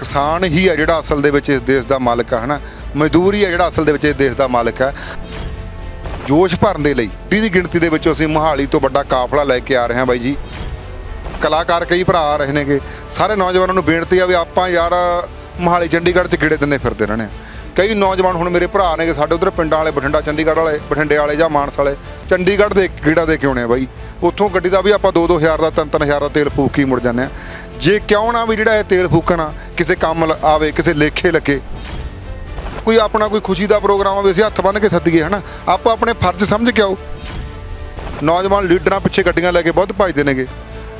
ਕਿਸਾਨ ਹੀ ਆ ਜਿਹੜਾ ਅਸਲ ਦੇ ਵਿੱਚ ਇਸ ਦੇਸ਼ ਦਾ ਮਾਲਕ ਹੈ ਹਨਾ? ਮਜ਼ਦੂਰ ਹੀ ਹੈ ਜਿਹੜਾ ਅਸਲ ਦੇ ਵਿੱਚ ਇਸ ਦੇਸ਼ ਦਾ ਮਾਲਕ ਹੈ ਜੋਸ਼ ਭਰਨ ਦੇ ਲਈ ਦੀ ਗਿਣਤੀ ਦੇ ਵਿੱਚ ਅਸੀਂ ਮੋਹਾਲੀ ਤੋਂ ਵੱਡਾ ਕਾਫਲਾ ਲੈ ਕੇ ਆ ਰਹੇ ਹਾਂ ਬਾਈ ਜੀ। ਕਲਾਕਾਰ ਕਈ ਭਰਾ ਆ ਰਹੇ ਨੇਗੇ। ਸਾਰੇ ਨੌਜਵਾਨਾਂ ਨੂੰ ਬੇਨਤੀ ਆ ਵੀ ਆਪਾਂ ਯਾਰ ਮੋਹਾਲੀ ਚੰਡੀਗੜ੍ਹ 'ਚ ਗੇੜੇ ਦਿੰਦੇ ਫਿਰਦੇ ਰਹਿੰਦੇ ਆ। ਕਈ ਨੌਜਵਾਨ ਹੁਣ ਮੇਰੇ ਭਰਾ ਨੇਗੇ, ਸਾਡੇ ਉਧਰ ਪਿੰਡਾਂ ਵਾਲੇ, ਬਠਿੰਡਾ, ਚੰਡੀਗੜ੍ਹ ਵਾਲੇ, ਬਠਿੰਡੇ ਵਾਲੇ ਜਾਂ ਮਾਨਸ ਵਾਲੇ। ਚੰਡੀਗੜ੍ਹ ਦੇ ਗੇੜਾ ਦੇ ਕੇ ਆਉਣੇ ਆ ਬਾਈ? ਉੱਥੋਂ ਗੱਡੀ ਦਾ ਵੀ ਆਪਾਂ 2-2000 ਦਾ 3-3000 ਦਾ ਤੇਲ ਫੂਕ ਕੇ ਮੁੜ ਜਾਂਦੇ ਆ। ਜੇ ਕਿਉਂ ਨਾ ਵੀ ਜਿਹੜਾ ਇਹ ਤੇਲ ਫੂਕਣਾ, ਕਿਸੇ ਕੰਮ ਲ- ਆਵੇ, ਕਿਸੇ ਲੇਖੇ ਲੱਗੇ। ਕੋਈ ਆਪਣਾ ਕੋਈ ਖੁਸ਼ੀ ਦਾ ਪ੍ਰੋਗਰਾਮ ਆਵੇ ਅਸੀਂ ਹੱਥ ਬੰਨ੍ਹ ਕੇ ਸੱਦੀਏ, ਹਨਾ? ਆਪਾਂ ਆਪਣੇ ਫਰਜ਼ ਸਮਝ ਕੇ ਆਓ। ਨੌਜਵਾਨ ਲੀਡਰਾਂ ਪਿੱਛੇ ਗੱਡੀਆਂ ਲੈ ਕੇ ਬਹੁਤ ਭੱਜਦੇ ਨੇਗੇ।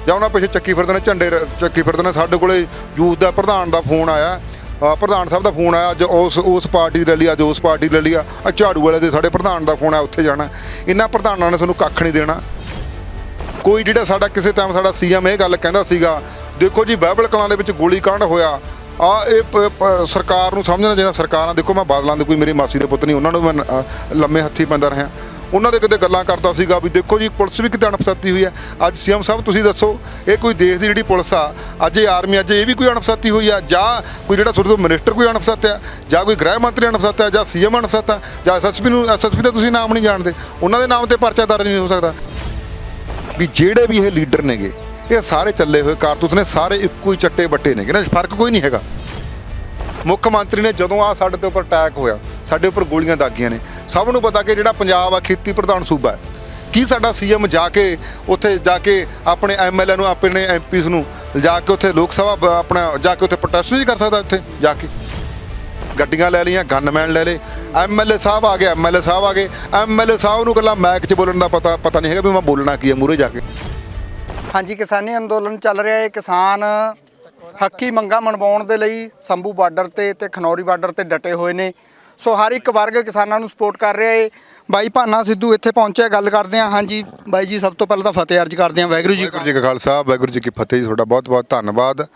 ਜਾਂ ਉਹਨਾਂ ਪਿੱਛੇ ਚੱਕੀ ਫਿਰਦੇ ਨੇ, ਝੰਡੇ ਚੱਕੀ ਫਿਰਦੇ ਨੇ। ਸਾਡੇ ਕੋਲੇ ਯੂਥ ਦਾ ਪ੍ਰਧਾਨ ਦਾ ਫੋਨ ਆਇਆ। ਪ੍ਰਧਾਨ ਸਾਹਿਬ ਦਾ ਫੋਨ ਆਇਆ, ਅੱਜ ਉਸ ਉਸ ਪਾਰਟੀ ਦੀ ਰੈਲੀ, ਅੱਜ ਉਸ ਪਾਰਟੀ ਲੈ ਲਈ ਆ। ਆਹ ਝਾੜੂ ਵਾਲੇ ਦੇ ਸਾਡੇ ਪ੍ਰਧਾਨ ਦਾ ਫੋਨ ਆ ਉੱਥੇ ਜਾਣਾ। ਇਹਨਾਂ ਪ੍ਰਧਾਨਾਂ ਨੇ ਸਾਨੂੰ ਕੱਖ ਨਹੀਂ ਦੇਣਾ। ਕੋਈ ਜਿਹੜਾ ਸਾਡਾ ਕਿਸੇ ਟਾਈਮ ਸਾਡਾ ਸੀਐਮ ਇਹ ਗੱਲ ਕਹਿੰਦਾ ਸੀਗਾ, ਦੇਖੋ ਜੀ ਬਾਈਬਲ ਕਲਾਂ ਦੇ ਵਿੱਚ ਗੋਲੀ ਕਾਂਡ ਹੋਇਆ। ਆ ਇਹ ਪ- ਸਰਕਾਰ ਨੂੰ ਸਮਝਣਾ ਚਾਹੀਦਾ, ਸਰਕਾਰਾਂ, ਦੇਖੋ ਮੈਂ ਬਾਦਲਾਂ ਦੇ ਕੋਈ ਮੇਰੀ ਮਾਸੀ ਦੇ ਪੁੱਤ ਨਹੀਂ, ਉਹਨਾਂ ਨੂੰ ਮੈਂ ਲੰਮੇ ਹੱਥੀ ਪੈਂਦਾ ਰਿਹਾ। ਉਹਨਾਂ ਦੇ ਕਿਤੇ ਗੱਲਾਂ ਕਰਦਾ ਸੀਗਾ ਵੀ ਦੇਖੋ ਜੀ ਪੁਲਿਸ ਵੀ ਕਿਤੇ ਅਣਪਸਤੀ ਹੋਈ ਹੈ। ਅੱਜ ਸੀਐਮ ਸਾਹਿਬ ਤੁਸੀਂ ਦੱਸੋ, ਇਹ ਕੋਈ ਦੇਸ਼ ਦੀ ਜਿਹੜੀ ਪੁਲਿਸ ਆ, ਅੱਜ ਇਹ ਆਰਮੀ, ਅੱਜ ਇਹ ਵੀ ਕੋਈ ਅਣਪਸਤੀ ਹੋਈ ਆ? ਜਾਂ ਕੋਈ ਜਿਹੜਾ ਤੁਹਾਡੇ ਤੋਂ ਮਿਨਿਸਟਰ ਕੋਈ ਅਣਪਸਤ ਆ? ਜਾਂ ਕੋਈ ਗ੍ਰਹਿ ਮੰਤਰੀ ਅਣਪਸਤ ਆ? ਜਾਂ ਸੀਐਮ ਅਣਪਸਤ ਆ ਜਾਂ ਐਸਐਸਪੀ ਨੂੰ ਐਸਐਸਪੀ ਦਾ ਤੁਸੀਂ ਨਾਮ ਨਹੀਂ ਜਾਣਦੇ। ਉਹਨਾਂ ਦੇ ਨਾਮ ਤੇ ਪਰਚਾ ਦਰਜ ਨਹੀਂ ਹੋ ਸਕਦਾ। ਵੀ ਜਿਹੜੇ ਵੀ ਇਹ ਲੀਡਰ ਨੇਗੇ, ਇਹ ਸਾਰੇ ਚੱਲੇ ਹੋਏ ਕਾਰਤੂਸ ਨੇ, ਸਾਰੇ ਇੱਕੋ ਹੀ ਚੱਟੇ ਬੱਟੇ ਨੇਗੇ ਨਾ, ਫ਼ਰਕ ਕੋਈ ਨਹੀਂ ਹੈਗਾ। ਮੁੱਖ ਮੰਤਰੀ ਨੇ ਜਦੋਂ ਆ ਸਾਡੇ ਤੇ ਉੱਪਰ ਅਟੈਕ ਹੋਇਆ, ਸਾਡੇ ਉੱਪਰ ਗੋਲੀਆਂ ਦਾਗੀਆਂ ਨੇ, ਸਭ ਨੂੰ ਪਤਾ ਕਿ ਜਿਹੜਾ ਪੰਜਾਬ ਆ, ਖੇਤੀ ਪ੍ਰਧਾਨ ਸੂਬਾ ਹੈ, ਕੀ ਸਾਡਾ ਸੀਐਮ ਜਾ ਕੇ ਉੱਥੇ ਜਾ ਕੇ ਆਪਣੇ ਐਮਐਲਏ ਨੂੰ, ਆਪਣੇ ਐਮਪੀਸ ਨੂੰ, ਜਾ ਕੇ ਉੱਥੇ ਲੋਕ ਸਭਾ, ਆਪਣਾ ਜਾ ਕੇ ਉੱਥੇ ਪ੍ਰੋਟੈਸਟ ਨਹੀਂ ਕਰ ਸਕਦਾ ਉੱਥੇ, ਜਾ ਕੇ? ਗੱਡੀਆਂ ਲੈ ਲਈਆਂ ਗਨਮੈਨ ਲੈ ਲਏ। ਐਮਐਲਏ ਸਾਹਿਬ ਆ ਗਏ ਐਮਐਲਏ ਸਾਹਿਬ ਆ ਗਏ। ਐਮਐਲਏ ਸਾਹਿਬ ਨੂੰ ਕੱਲਾ ਮੈਕ 'ਚ ਬੋਲਣ ਦਾ ਪਤਾ ਪਤਾ ਨਹੀਂ ਹੈਗਾ ਵੀ ਮੈਂ ਬੋਲਣਾ ਕੀ ਹੈ, ਮੂਹਰੇ ਜਾ ਕੇ। ਹਾਂਜੀ, ਕਿਸਾਨੀ ਅੰਦੋਲਨ ਚੱਲ ਰਿਹਾ ਹੈ। ਕਿਸਾਨ ਹੱਕੀ ਮੰਗਾਂ ਮਨਵਾਉਣ ਦੇ ਲਈ ਸੰਭੂ ਬਾਰਡਰ ਤੇ ਤੇ ਖਨੌਰੀ ਬਾਰਡਰ ਤੇ ਡਟੇ ਹੋਏ ਨੇ। ਸੋ ਹਰ ਇੱਕ ਵਰਗ ਕਿਸਾਨਾਂ ਨੂੰ ਸਪੋਰਟ ਕਰ ਰਿਹਾ ਹੈ ਬਾਈ ਭਾਨਾ ਸਿੱਧੂ ਇੱਥੇ ਪਹੁੰਚਿਆ, ਗੱਲ ਕਰਦੇ ਹਾਂ। ਹਾਂਜੀ, ਬਾਈ ਜੀ, ਸਭ ਤੋਂ ਪਹਿਲਾਂ ਤਾਂ ਫਤਿਹ ਅਰਜ ਕਰਦੇ ਹਾਂ। ਵਾਹਿਗੁਰੂ ਜੀ ਵਾਹਿਗੁਰੂ ਜੀ ਕਾ ਖਾਲਸਾ, ਵਾਹਿਗੁਰੂ ਜੀ ਕੀ ਫਤਿਹ ਜੀ। ਤੁਹਾਡਾ ਬਹੁਤ ਬਹੁਤ ਧੰਨਵਾਦ।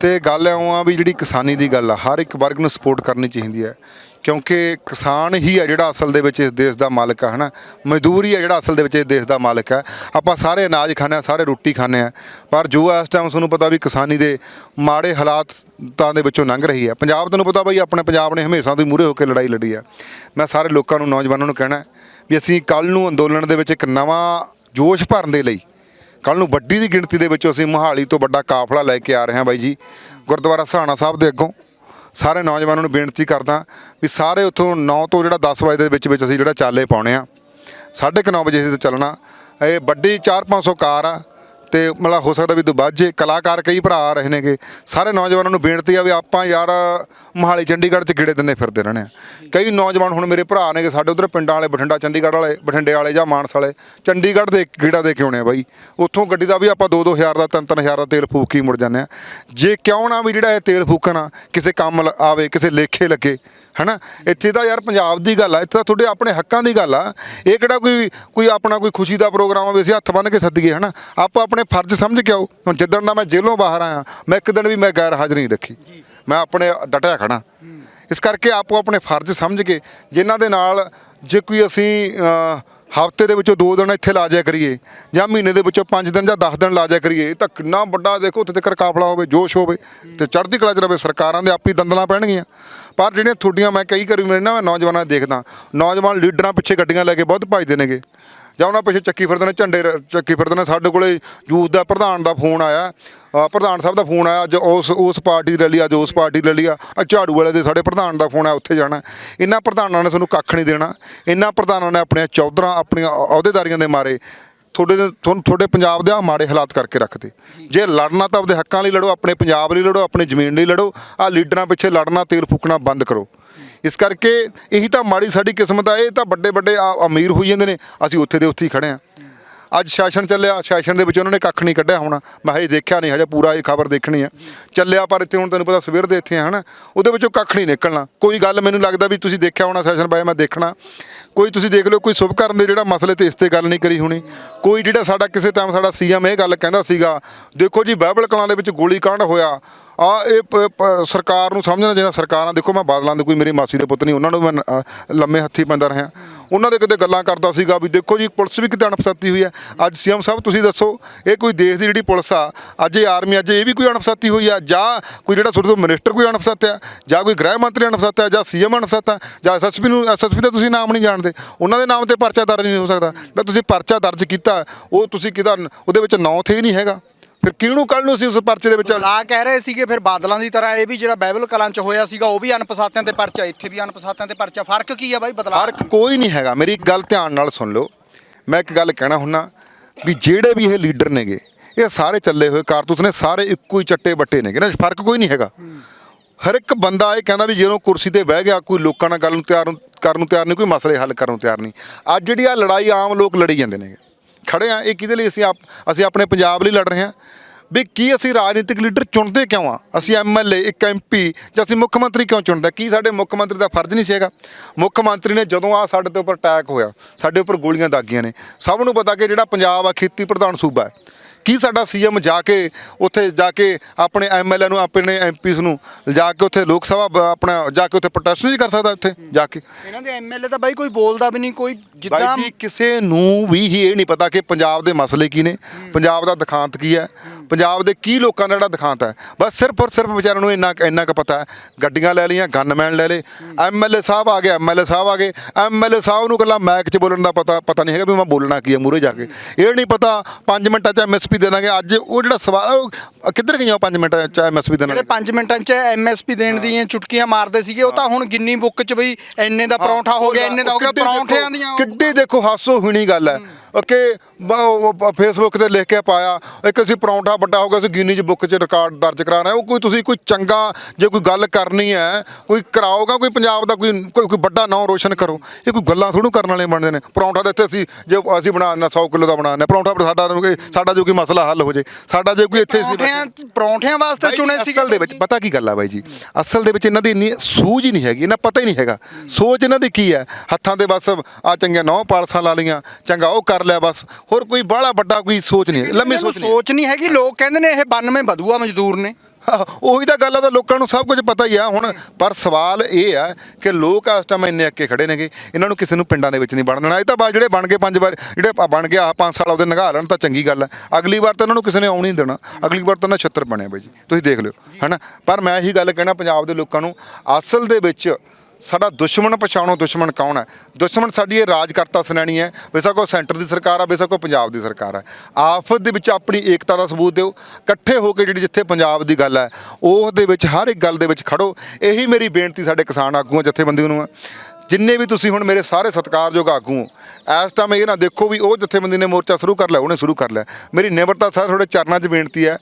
ਤੇ ਗੱਲ ਇਉਂ ਆ ਵੀ ਜਿਹੜੀ ਕਿਸਾਨੀ ਦੀ ਗੱਲ ਆ, ਹਰ ਇੱਕ ਵਰਗ ਨੂੰ ਸਪੋਰਟ ਕਰਨੀ ਚਾਹੀਦੀ ਹੈ। ਕਿਉਂਕਿ ਕਿਸਾਨ ਹੀ ਆ ਜਿਹੜਾ ਅਸਲ ਦੇ ਵਿੱਚ ਇਸ ਦੇਸ਼ ਦਾ ਮਾਲਕ ਹੈ ਹਨਾ? ਮਜ਼ਦੂਰ ਹੀ ਹੈ ਜਿਹੜਾ ਅਸਲ ਦੇ ਵਿੱਚ ਇਸ ਦੇਸ਼ ਦਾ ਮਾਲਕ ਆ। ਆਪਾਂ ਸਾਰੇ ਅਨਾਜ ਖਾਂਦੇ ਹਾਂ ਸਾਰੇ ਰੋਟੀ ਖਾਂਦੇ ਆ। ਪਰ ਜੋ ਇਸ ਟਾਈਮ ਤੁਹਾਨੂੰ ਪਤਾ ਵੀ ਕਿਸਾਨੀ ਦੇ ਮਾੜੇ ਹਾਲਾਤ ਤਾਂ ਦੇ ਵਿੱਚੋਂ ਲੰਘ ਰਹੀ ਹੈ ਪੰਜਾਬ ਤੁਹਾਨੂੰ ਪਤਾ ਬਈ ਆਪਣੇ ਪੰਜਾਬ ਨੇ ਹਮੇਸ਼ਾ ਤੋਂ ਮੂਰੇ ਹੋ ਕੇ ਲੜਾਈ ਲੜੀ ਆ। ਮੈਂ ਸਾਰੇ ਲੋਕਾਂ ਨੂੰ, ਨੌਜਵਾਨਾਂ ਨੂੰ ਕਹਿਣਾ ਵੀ ਅਸੀਂ ਕੱਲ ਨੂੰ ਅੰਦੋਲਨ ਦੇ ਵਿੱਚ ਇੱਕ ਨਵਾਂ ਜੋਸ਼ ਭਰਨ ਦੇ ਲਈ ਕੱਲ ਨੂੰ ਵੱਡੀ ਦੀ ਗਿਣਤੀ ਦੇ ਵਿੱਚ ਅਸੀਂ ਮੋਹਾਲੀ ਤੋਂ ਵੱਡਾ ਕਾਫਲਾ ਲੈ ਕੇ ਆ ਰਹੇ ਹਾਂ ਬਾਈ ਜੀ। ਗੁਰਦੁਆਰਾ ਸਹਾਣਾ ਸਾਹਿਬ ਦੇ ਅੱਗੋਂ। ਸਾਰੇ ਨੌਜਵਾਨਾਂ ਨੂੰ ਬੇਨਤੀ ਕਰਦਾ ਵੀ ਸਾਰੇ ਉੱਥੋਂ 9 ਤੋਂ ਜਿਹੜਾ 10 ਵਜੇ ਦੇ ਵਿੱਚ ਵਿੱਚ ਅਸੀਂ ਜਿਹੜਾ ਚਾਲੇ ਪਾਉਣੇ ਆ। 9:30 ਵਜੇ ਅਸੀਂ ਚੱਲਣਾ। ਇਹ ਵੱਡੀ 4-500 ਕਾਰ ਆ। ਤੇ ਮਤਲਬ ਹੋ ਸਕਦਾ ਵੀ ਦੁਬਾਜੇ ਕਲਾਕਾਰ ਕਈ ਭਰਾ ਆ ਰਹੇ ਨੇਗੇ, ਸਾਰੇ ਨੌਜਵਾਨਾਂ ਨੂੰ ਬੇਨਤੀ ਆ ਵੀ ਆਪਾਂ ਯਾਰ ਮੋਹਾਲੀ ਚੰਡੀਗੜ੍ਹ 'ਚ ਗੇੜੇ ਦਿੰਦੇ ਫਿਰਦੇ ਰਹਿਣੇ ਆ। ਕਈ ਨੌਜਵਾਨ ਹੁਣ ਮੇਰੇ ਭਰਾ ਨੇਗੇ ਸਾਡੇ ਉਧਰ ਪਿੰਡਾਂ ਵਾਲੇ, ਬਠਿੰਡਾ ਚੰਡੀਗੜ੍ਹ ਵਾਲੇ, ਬਠਿੰਡੇ ਵਾਲੇ ਜਾਂ ਮਾਨਸ ਵਾਲੇ, ਚੰਡੀਗੜ੍ਹ ਦੇ ਗੇੜਾ ਦੇ ਕੇ ਆਉਣੇ ਆ ਬਾਈ। ਉੱਥੋਂ ਗੱਡੀ ਦਾ ਵੀ ਆਪਾਂ 2-2000 ਦਾ 3-3000 ਦਾ ਤੇਲ ਫੂਕ ਕੇ ਹੀ ਮੁੜ ਜਾਂਦੇ ਆ। ਜੇ ਕਿਉਂ ਨਾ ਵੀ ਜਿਹੜਾ ਇਹ ਤੇਲ ਫੂਕਣਾ ਕਿਸੇ ਕੰਮ ਲ- ਆਵੇ, ਕਿਸੇ ਲੇਖੇ ਲੱਗੇ ਹਨਾ? ਇੱਥੇ ਤਾਂ ਯਾਰ ਪੰਜਾਬ ਦੀ ਗੱਲ ਆ ਇੱਥੇ ਤਾਂ ਤੁਹਾਡੇ ਆਪਣੇ ਹੱਕਾਂ ਦੀ ਗੱਲ ਆ। ਇਹ ਕਿਹੜਾ ਕੋਈ ਕੋਈ ਆਪਣਾ ਕੋਈ ਖੁਸ਼ੀ ਦਾ ਪ੍ਰੋਗਰਾਮ ਆਵੇ ਅਸੀਂ ਹੱਥ ਬੰਨ੍ਹ ਕੇ ਸੱਦੀਏ ਹਨਾ? ਆਪਾਂ ਆਪਣੇ ਫਰਜ਼ ਸਮਝ ਕੇ ਆਓ। ਹੁਣ ਜਿੱਦਣ ਦਾ ਮੈਂ ਜੇਲੋਂ ਬਾਹਰ ਆਇਆ ਮੈਂ ਇੱਕ ਦਿਨ ਵੀ ਮੈਂ ਗੈਰ ਹਾਜ਼ਰੀ ਨਹੀਂ ਰੱਖੀ। ਮੈਂ ਆਪਣੇ ਡਟਿਆ ਖੜਾ ਇਸ ਕਰਕੇ ਆਪੋ ਆਪਣੇ ਫਰਜ਼ ਸਮਝ ਕੇ ਜਿਨ੍ਹਾਂ ਦੇ ਨਾਲ ਜੇ ਕੋਈ ਅਸੀਂ ਹਫ਼ਤੇ ਦੇ ਵਿੱਚੋਂ 2 ਦਿਨ ਇੱਥੇ ਲਾ ਜਾਇਆ ਕਰੀਏ ਜਾਂ ਮਹੀਨੇ ਦੇ ਵਿੱਚੋਂ 5 ਦਿਨ ਜਾਂ 10 ਦਿਨ ਲਾ ਜਾਇਆ ਕਰੀਏ ਤਾਂ ਕਿੰਨਾ ਵੱਡਾ ਦੇਖੋ ਉੱਥੇ ਤੱਕ ਕਾਫਲਾ ਹੋਵੇ, ਜੋਸ਼ ਹੋਵੇ ਤੇ ਚੜ੍ਹਦੀ ਕਲਾ 'ਚ ਰਵੇ, ਸਰਕਾਰਾਂ ਦੇ ਆਪ ਹੀ ਦੰਦਲਾਂ ਪੈਣਗੀਆਂ। ਪਰ ਜਿਹੜੀਆਂ ਤੁਹਾਡੀਆਂ ਮੈਂ ਕਈ ਕਰੀ ਮੇਰੇ ਨਾ ਮੈਂ ਨੌਜਵਾਨਾਂ ਦੇਖਦਾ, ਨੌਜਵਾਨ ਲੀਡਰਾਂ ਪਿੱਛੇ ਗੱਡੀਆਂ ਲੈ ਕੇ ਬਹੁਤ ਭੱਜਦੇ ਨੇਗੇ। ਜਾਂ ਉਹਨਾਂ ਪਿੱਛੇ ਚੱਕੀ ਫਿਰਦੇ ਨੇ ਝੰਡੇ ਰ- ਚੱਕੀ ਫਿਰਦੇ ਨੇ। ਸਾਡੇ ਕੋਲੇ ਯੂਥ ਦਾ ਪ੍ਰਧਾਨ ਦਾ ਫੋਨ ਆਇਆ। ਅ, ਪ੍ਰਧਾਨ ਸਾਹਿਬ ਦਾ ਫੋਨ ਆਇਆ ਅੱਜ ਉਸ ਉਸ ਪਾਰਟੀ ਲੈ ਲਈ ਅੱਜ ਉਸ ਪਾਰਟੀ ਲੈ ਲਈ ਆ। ਅੱਜ ਝਾੜੂ ਵਾਲੇ ਦੇ ਸਾਡੇ ਪ੍ਰਧਾਨ ਦਾ ਫੋਨ ਆਇਆ ਉੱਥੇ ਜਾਣਾ। ਇਹਨਾਂ ਪ੍ਰਧਾਨਾਂ ਨੇ ਤੁਹਾਨੂੰ ਕੱਖ ਨਹੀਂ ਦੇਣਾ। ਇਹਨਾਂ ਪ੍ਰਧਾਨਾਂ ਨੇ ਆਪਣੀਆਂ ਚੌਧਰਾਂ ਆਪਣੀਆਂ ਅਹੁਦੇਦਾਰੀਆਂ ਦੇ ਮਾਰੇ। ਤੁਹਾਡੇ ਦੇ- ਤੁਹਾਨੂੰ ਤੁਹਾਡੇ ਪੰਜਾਬ ਦੇ ਆ ਮਾੜੇ ਹਾਲਾਤ ਕਰਕੇ ਰੱਖਦੇ। ਜੇ ਲੜਨਾ ਤਾਂ ਆਪਦੇ ਹੱਕਾਂ ਲਈ ਲੜੋ ਆਪਣੇ ਪੰਜਾਬ ਲਈ ਲੜੋ ਆਪਣੀ ਜ਼ਮੀਨ ਲਈ ਲੜੋ। ਆ ਲੀਡਰਾਂ ਪਿੱਛੇ ਲੜਨਾ ਤੇਲ ਫੂਕਣਾ ਬੰਦ ਕਰੋ। ਇਸ ਕਰਕੇ ਇਹੀ ਤਾਂ ਮਾੜੀ ਸਾਡੀ ਕਿਸਮਤ ਆ, ਇਹ ਤਾਂ ਵੱਡੇ ਵੱਡੇ ਆ- ਅਮੀਰ ਹੋਈ ਜਾਂਦੇ ਨੇ, ਅਸੀਂ ਉੱਥੇ ਦੇ ਉੱਥੇ ਹੀ ਖੜੇ ਆ ਅੱਜ ਸੈਸ਼ਨ ਚੱਲਿਆ, ਸੈਸ਼ਨ ਦੇ ਵਿੱਚ ਉਹਨਾਂ ਨੇ ਕੱਖ ਨਹੀਂ ਕੱਢਿਆ ਹੋਣਾ। ਮੈਂ ਹਜੇ ਦੇਖਿਆ ਨਹੀਂ, ਹਜੇ ਪੂਰਾ ਇਹ ਖਬਰ ਦੇਖਣੀ ਆ ਚੱਲਿਆ ਪਰ ਇੱਥੇ ਹੁਣ ਤੈਨੂੰ ਪਤਾ ਸਵੇਰ ਦੇ ਇੱਥੇ ਆ, ਹਨਾ। ਉਹਦੇ ਵਿੱਚੋਂ ਕੱਖ ਨਹੀਂ ਨਿਕਲਣਾ। ਕੋਈ ਗੱਲ ਮੈਨੂੰ ਲੱਗਦਾ ਵੀ ਤੁਸੀਂ ਦੇਖਿਆ ਹੋਣਾ ਸੈਸ਼ਨ ਬਾਏ ਮੈਂ ਦੇਖਣਾ। ਕੋਈ ਤੁਸੀਂ ਦੇਖ ਲਓ, ਕੋਈ ਸ਼ੁਭ ਕਰਨ ਦੇ ਜਿਹੜਾ ਮਸਲੇ ਤੇ ਇਸ ਤੇ ਗੱਲ ਨਹੀਂ ਕਰੀ ਹੋਣੀ। ਕੋਈ ਜਿਹੜਾ ਸਾਡਾ ਕਿਸੇ ਟਾਈਮ ਸਾਡਾ ਸੀਐਮ ਇਹ ਗੱਲ ਕਹਿੰਦਾ ਸੀਗਾ, ਦੇਖੋ ਜੀ ਬਾਈਬਲ ਕਲਾਂ ਦੇ ਵਿੱਚ ਗੋਲੀ ਕਾਂਡ ਹੋਇਆ। ਆ ਇਹ ਪ- ਪ- ਸਰਕਾਰ ਨੂੰ ਸਮਝਣਾ ਚਾਹੀਦਾ ਸਰਕਾਰਾਂ ਦੇਖੋ ਮੈਂ ਬਾਦਲਾਂ ਦੇ ਕੋਈ ਮੇਰੀ ਮਾਸੀ ਦੇ ਪੁੱਤ ਨਹੀਂ ਉਹਨਾਂ ਨੂੰ ਮੈਂ ਅ, ਲੰਮੇ ਹੱਥੀ ਪੈਂਦਾ ਰਿਹਾ। ਉਹਨਾਂ ਦੇ ਕਿਤੇ ਗੱਲਾਂ ਕਰਦਾ ਸੀਗਾ ਵੀ ਦੇਖੋ ਜੀ ਪੁਲਿਸ ਵੀ ਕਿਤੇ ਅਣਪਛਾਤੀ ਹੋਈ ਹੈ। ਅੱਜ ਸੀਐਮ ਸਾਹਿਬ ਤੁਸੀਂ ਦੱਸੋ ਇਹ ਕੋਈ ਦੇਸ਼ ਦੀ ਜਿਹੜੀ ਪੁਲਿਸ ਆ ਅੱਜ ਇਹ ਆਰਮੀ ਅੱਜ ਇਹ ਵੀ ਕੋਈ ਅਣਪਛਾਤੀ ਹੋਈ ਆ? ਜਾਂ ਕੋਈ ਜਿਹੜਾ ਤੁਹਾਡੇ ਤੋਂ ਮਿਨਿਸਟਰ ਕੋਈ ਅਣਪਛਾਤ ਜਾਂ ਕੋਈ ਗ੍ਰਹਿ ਮੰਤਰੀ ਅਣਪਛਾਤ ਜਾਂ ਸੀਐਮ ਅਣਪਛਾਤ ਆ? ਜਾਂ ਐਸਐਸਪੀ ਨੂੰ ਐਸਐਸਪੀ ਦਾ ਤੁਸੀਂ ਨਾਮ ਨਹੀਂ ਜਾਣਦੇ? ਉਹਨਾਂ ਦੇ ਨਾਮ ਤੇ ਪਰਚਾ ਦਰਜ ਨਹੀਂ ਹੋ ਸਕਦਾ। ਜਿਹੜਾ ਤੁਸੀਂ ਪਰਚਾ ਦਰਜ ਕੀਤਾ ਉਹ ਤੁਸੀਂ ਕਿਹਦਾ ਉਹਦੇ ਵਿੱਚ ਨਾਂ ਥੇ ਨਹੀਂ ਹੈਗਾ। ਫਿਰ ਕਿਹਨੂੰ ਕੱਲ ਨੂੰ ਅਸੀਂ ਉਸ ਪਰਚੇ ਦੇ ਵਿੱਚ ਲਾ ਕਹਿ ਰਹੇ ਸੀਗੇ ਫਿਰ ਬਾਦਲਾਂ ਦੀ ਤਰ੍ਹਾਂ ਇਹ ਵੀ ਜਿਹੜਾ ਬਾਈਬਲ ਕਲਾਂ ਚ ਹੋਇਆ ਸੀਗਾ ਉਹ ਵੀ ਅਣਪਛਾਤਿਆਂ ਤੇ ਪਰਚਾ ਇੱਥੇ ਵੀ ਅਣਪਛਾਤਿਆਂ ਤੇ ਪਰਚਾ। ਫ਼ਰਕ ਕੀ ਆ ਬਾਈ ਬਦਲਾ ਫ਼ਰਕ ਕੋਈ ਨਹੀਂ ਹੈਗਾ। ਮੇਰੀ ਇੱਕ ਗੱਲ ਧਿਆਨ ਨਾਲ ਸੁਣ ਲਓ। ਮੈਂ ਇੱਕ ਗੱਲ ਕਹਿਣਾ ਹੁੰਨਾ ਵੀ ਜਿਹੜੇ ਵੀ ਇਹ ਲੀਡਰ ਨੇਗੇ ਇਹ ਸਾਰੇ ਚੱਲੇ ਹੋਏ ਕਾਰਤੂਸ ਨੇ ਸਾਰੇ ਇੱਕੋ ਹੀ ਚੱਟੇ ਬੱਟੇ ਨੇਗੇ ਨਾ ਫ਼ਰਕ ਕੋਈ ਨਹੀਂ ਹੈਗਾ। ਹਰ ਇੱਕ ਬੰਦਾ ਇਹ ਕਹਿੰਦਾ ਵੀ ਜਦੋਂ ਕੁਰਸੀ ਤੇ ਬਹਿ ਗਿਆ ਕੋਈ ਲੋਕਾਂ ਨਾਲ ਗੱਲ ਨੂੰ ਤਿਆਰ ਨੂੰ- ਕਰਨ ਨੂੰ ਤਿਆਰ ਨਹੀਂ ਕੋਈ ਮਸਲੇ ਹੱਲ ਕਰਨ ਨੂੰ ਤਿਆਰ ਨਹੀਂ। ਅੱਜ ਜਿਹੜੀ ਆ ਲੜਾਈ ਆਮ ਲੋਕ ਲੜੀ ਜਾਂਦੇ ਨੇਗੇ। ਖੜੇ ਆ, ਇਹ ਕਿਹਦੇ ਲਈ ਅਸੀਂ ਆਪ ਅਸੀਂ ਆਪਣੇ ਪੰਜਾਬ ਲਈ ਲੜ ਰਹੇ ਹਾਂ? ਵੀ ਕੀ ਅਸੀਂ ਰਾਜਨੀਤਿਕ ਲੀਡਰ ਚੁਣਦੇ ਕਿਉਂ ਆ? ਅਸੀਂ ਐਮਐਲਏ ਇੱਕ ਐਮਪੀ ਜਾਂ ਅਸੀਂ ਮੁੱਖ ਮੰਤਰੀ ਕਿਉਂ ਚੁਣਦੇ ਕੀ ਸਾਡੇ ਮੁੱਖ ਮੰਤਰੀ ਦਾ ਫਰਜ਼ ਨਹੀਂ ਸੀ ਹੈਗਾ? ਮੁੱਖ ਮੰਤਰੀ ਨੇ ਜਦੋਂ ਆ ਸਾਡੇ ਤੇ ਉੱਪਰ ਅਟੈਕ ਹੋਇਆ, ਸਾਡੇ ਉੱਪਰ ਗੋਲੀਆਂ ਦਾਗੀਆਂ ਨੇ, ਸਭ ਨੂੰ ਪਤਾ ਕਿ ਜਿਹੜਾ ਪੰਜਾਬ ਆ ਖੇਤੀ ਪ੍ਰਧਾਨ ਸੂਬਾ ਹੈ। ਕੀ ਸਾਡਾ ਸੀਐਮ ਜਾ ਕੇ ਉੱਥੇ ਜਾ ਕੇ ਆਪਣੇ ਐਮਐਲਏ ਨੂੰ ਆਪਣੇ ਐਮਪੀਸ ਨੂੰ ਜਾ ਕੇ ਉੱਥੇ ਲੋਕ ਸਭਾ ਬ- ਆਪਣਾ ਜਾ ਕੇ ਉੱਥੇ ਪ੍ਰੋਟੈਸਟ ਨਹੀਂ ਕਰ ਸਕਦਾ ਉੱਥੇ ਜਾ ਕੇ? ਇਹਨਾਂ ਦੇ ਐਮਐਲਏ ਤਾਂ ਬਾਈ ਕੋਈ ਬੋਲਦਾ ਵੀ ਨਹੀਂ ਕੋਈ ਜਿੱਦਾਂ ਬਾਈ ਜੀ ਕਿਸੇ ਨੂੰ ਵੀ ਹੀ ਇਹ ਨਹੀਂ ਪਤਾ ਕਿ ਪੰਜਾਬ ਦੇ ਮਸਲੇ ਕੀ ਨੇ ਪੰਜਾਬ ਦਾ ਦਿਖਾਂਤ ਕੀ ਹੈ ਪੰਜਾਬ ਦੇ ਕੀ ਲੋਕਾਂ ਦਾ ਜਿਹੜਾ ਦਿਖਾਂਤ ਹੈ। ਬਸ ਸਿਰਫ ਔਰ ਸਿਰਫ ਵਿਚਾਰਿਆਂ ਨੂੰ ਇੰਨਾ ਕੁ- ਇੰਨਾ ਕੁ ਪਤਾ ਹੈ। ਗੱਡੀਆਂ ਲੈ ਲਈਆਂ ਗਨਮੈਨ ਲੈ ਲਏ। ਐਮਐਲਏ ਸਾਹਿਬ ਆ ਗਏ ਐਮਐਲਏ ਸਾਹਿਬ ਆ ਗਏ। ਐਮਐਲਏ ਸਾਹਿਬ ਨੂੰ ਗੱਲਾਂ ਮੈਕ 'ਚ ਬੋਲਣ ਦਾ ਪਤਾ ਪਤਾ ਨਹੀਂ ਹੈਗਾ ਵੀ ਮੈਂ ਬੋਲਣਾ ਕੀ ਹੈ ਮੂਰੇ ਜਾ ਕੇ। ਇਹ ਨਹੀਂ ਪਤਾ 5 ਮਿੰਟਾਂ 'ਚ ਐਮਐਸਪੀ ਦੇ ਦਾਂਗੇ। ਅੱਜ ਉਹ ਜਿਹੜਾ ਸਵਾਲ ਉਹ ਕਿੱਧਰ ਗਈਆਂ 5 ਮਿੰਟਾਂ 'ਚ ਐਮਐਸਪੀ ਦੇਣ ਜਿਹੜੇ 5 ਮਿੰਟਾਂ 'ਚ ਐਮਐਸਪੀ ਦੇਣ ਦੀਆਂ ਚੁਟਕੀਆਂ ਮਾਰਦੇ ਸੀਗੇ ਉਹ ਤਾਂ ਹੁਣ ਗਿੰਨੀ ਬੁੱਕ 'ਚ ਬਈ ਇੰਨੇ ਦਾ ਪਰੌਂਠਾ ਹੋ ਗਿਆ ਇੰਨੇ ਦਾ ਹੋ ਗਿਆ ਪਰੌਂਠਿਆਂ ਦੀਆਂ ਕਿੱਡੀ ਦੇਖੋ ਹਾਸੋ ਹੁਣੀ ਗੱਲ ਹੈ। ਓਕੇ ਫੇਸਬੁੱਕ ਤੇ ਲਿਖ ਕੇ ਪਾਇਆ। ਇੱਕ ਅਸੀਂ ਪਰੌਂਠਾ ਵੱਡਾ ਹੋ ਗਿਆ ਸੀ ਗਿਨੀ ਚ ਬੁੱਕ 'ਚ ਰਿਕਾਰਡ ਦਰਜ ਕਰਾ ਰਹੇ ਹਾਂ। ਉਹ ਕੋਈ ਤੁਸੀਂ ਕੋਈ ਚੰਗਾ ਜੇ ਕੋਈ ਗੱਲ ਕਰਨੀ ਹੈ ਕੋਈ ਕਰਾਓਗਾ ਕੋਈ ਪੰਜਾਬ ਦਾ ਕੋਈ ਕੋਈ ਕੋਈ ਵੱਡਾ ਨਾਂ ਰੋਸ਼ਨ ਕਰੋ। ਇਹ ਕੋਈ ਗੱਲਾਂ ਥੋੜੂ ਕਰਨ ਵਾਲੇ ਬਣਦੇ ਨੇ। ਪਰੌਂਠਾ ਦੇ ਇੱਥੇ ਅਸੀਂ ਜੇ ਅਸੀਂ ਬਣਾ ਦਿੰਦੇ 100 ਕਿਲੋ ਦਾ ਬਣਾ ਦਿੰਦੇ ਪਰੌਂਠਾ ਪਰ ਸਾਡਾ ਸਾਡਾ ਜੋ ਕੋਈ ਮਸਲਾ ਹੱਲ ਹੋ ਜੇ। ਸਾਡਾ ਜੇ ਕੋਈ ਇੱਥੇ ਅਸੀਂ ਪਰੌਂਠਿਆਂ ਵਾਸਤੇ ਚੁਣੇ ਸੀ ਅਸਲ ਦੇ ਵਿੱਚ। ਪਤਾ ਕੀ ਗੱਲ ਆ ਬਾਈ ਜੀ? ਅਸਲ ਦੇ ਵਿੱਚ ਇਹਨਾਂ ਦੀ ਇੰਨੀ ਸੂਝ ਹੀ ਨਹੀਂ ਹੈਗੀ ਇਹਨਾਂ ਪਤਾ ਹੀ ਨਹੀਂ ਹੈਗਾ। ਸੋਚ ਇਹਨਾਂ ਦੀ ਕੀ ਹੈ? ਹੱਥਾਂ ਦੇ ਬਸ ਆ ਚੰਗੀਆਂ ਨੌ ਪਾਲਸਾਂ ਲਾ ਲਈਆਂ ਚੰਗਾ ਉਹ ਕਰ ਲਿਆ ਬਸ। ਹੋਰ ਕੋਈ ਬਾਹਲਾ ਵੱਡਾ ਕੋਈ ਸੋਚ ਨਹੀਂ ਲੰਮੀ ਸੋਚ ਨਹੀਂ। ਸੋਚ ਨਹੀਂ ਹੈਗੀ ਲੋਕ ਕਹਿੰਦੇ ਨੇ ਇਹ 92 ਬਦੂਆ ਮਜ਼ਦੂਰ ਨੇ। ਉਹੀ ਤਾਂ ਗੱਲ ਆ ਤਾਂ ਲੋਕਾਂ ਨੂੰ ਸਭ ਕੁਝ ਪਤਾ ਹੀ ਆ। ਹੁਣ ਪਰ ਸਵਾਲ ਇਹ ਆ ਕਿ ਲੋਕ ਇਸ ਟਾਈਮ ਇੰਨੇ ਅੱਕੇ ਖੜੇ ਨੇਗੇ ਇਹਨਾਂ ਨੂੰ ਕਿਸੇ ਨੂੰ ਪਿੰਡਾਂ ਦੇ ਵਿੱਚ ਨਹੀਂ ਬਣ ਦੇਣਾ। ਇਹ ਤਾਂ ਬਾ ਜਿਹੜੇ ਬਣ ਗਏ ਪੰਜ ਵਾਰ ਜਿਹੜੇ ਆ ਬਣ ਗਿਆ ਆ ਪੰਜ ਸਾਲ ਉਹਦੇ ਨਿਗਾਹ ਲੈਣ ਤਾਂ ਚੰਗੀ ਗੱਲ ਹੈ ਅਗਲੀ ਵਾਰ ਤਾਂ ਇਹਨਾਂ ਨੂੰ ਕਿਸੇ ਨੇ ਆਉਣ ਹੀ ਨਹੀਂ ਦੇਣਾ। ਅਗਲੀ ਵਾਰ ਤਾਂ ਨਾ 76 ਬਣਿਆ ਬਾਈ ਜੀ। ਤੁਸੀਂ ਦੇਖ ਲਿਓ ਹੈਨਾ? ਪਰ ਮੈਂ ਇਹੀ ਗੱਲ ਕਹਿਣਾ ਪੰਜਾਬ ਦੇ ਲੋਕਾਂ ਨੂੰ ਅਸਲ ਦੇ ਵਿੱਚ ਸਾਡਾ ਦੁਸ਼ਮਣ ਪਛਾਣੋ ਦੁਸ਼ਮਣ ਕੌਣ ਹੈ? ਦੁਸ਼ਮਣ ਸਾਡੀ ਇਹ ਰਾਜਕਰਤਾ ਸੈਨਾਨੀ ਹੈ। ਬੇਸ਼ੱਕ ਉਹ ਸੈਂਟਰ ਦੀ ਸਰਕਾਰ ਆ, ਬੇਸ਼ੱਕ ਉਹ ਪੰਜਾਬ ਦੀ ਸਰਕਾਰ ਹੈ ਆਫਤ ਦੇ ਵਿੱਚ ਆਪਣੀ ਏਕਤਾ ਦਾ ਸਬੂਤ ਦਿਓ। ਇਕੱਠੇ ਹੋ ਕੇ ਜਿਹੜੀ ਜਿੱਥੇ ਪੰਜਾਬ ਦੀ ਗੱਲ ਹੈ ਉਹ ਦੇ ਵਿੱਚ ਹਰ ਇੱਕ ਗੱਲ ਦੇ ਵਿੱਚ ਖੜੋ। ਇਹੀ ਮੇਰੀ ਬੇਨਤੀ ਸਾਡੇ ਕਿਸਾਨ ਆਗੂਆਂ, ਜਥੇਬੰਦੀਆਂ ਨੂੰ ਹੈ ਜਿੰਨੇ ਵੀ ਤੁਸੀਂ ਹੁਣ ਮੇਰੇ ਸਾਰੇ ਸਤਿਕਾਰਯੋਗ ਆਗੂ ਹੋ, ਇਸ ਟਾਈਮ ਇਹ ਨਾ ਦੇਖੋ ਵੀ ਉਹ ਜਥੇਬੰਦੀ ਨੇ ਮੋਰਚਾ ਸ਼ੁਰੂ ਕਰ ਲਿਆ, ਉਹਨੇ ਸ਼ੁਰੂ ਕਰ ਲਿਆ। ਮੇਰੀ ਨਿਮਰਤਾ ਸਰ, ਤੁਹਾਡੇ ਚਰਨਾਂ 'ਚ ਬੇਨਤੀ ਹੈ।